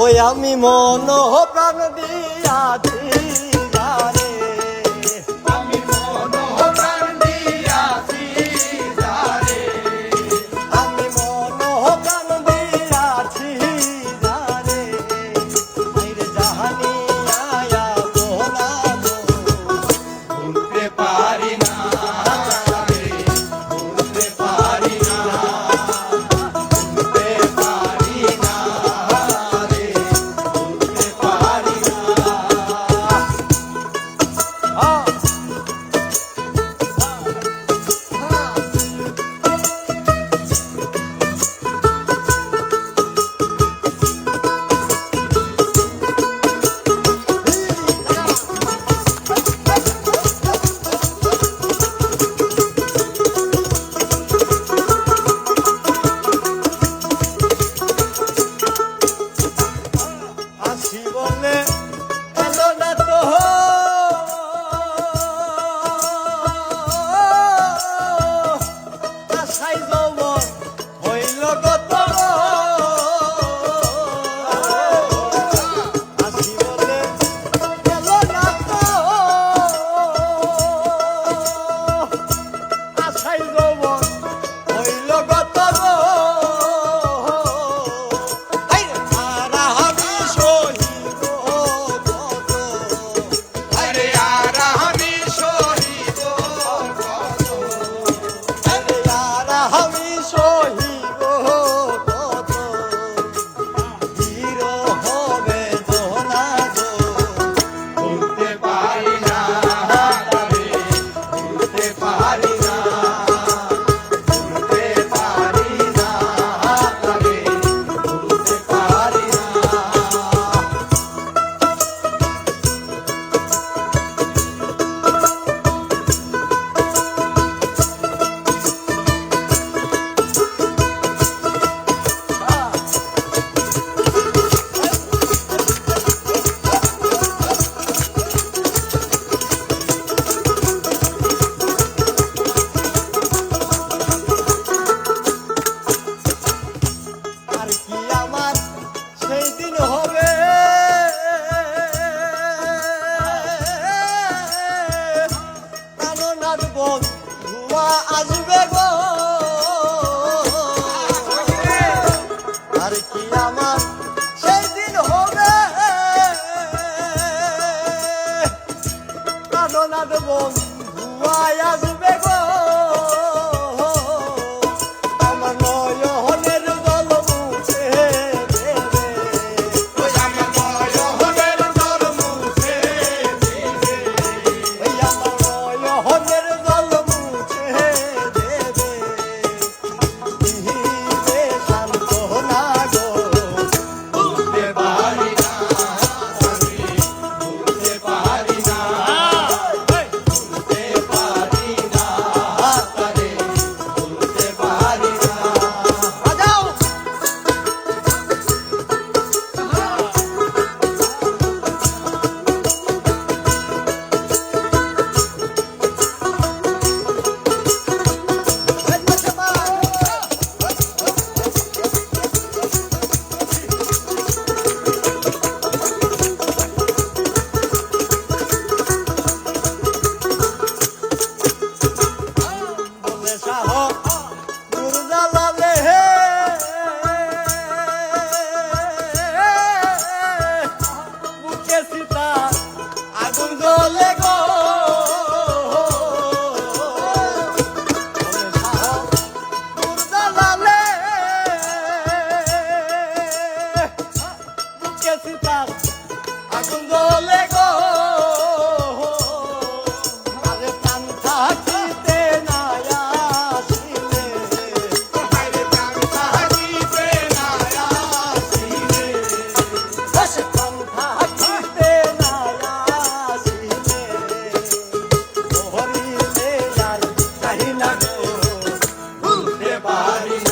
ওই আমি মন প্রাণ দিয়াছি। বন্ধুয়া আসবে গো। আর কি আমার সেই দিন হবে? কারণ আর বন্ধুয়া আসবে Paris.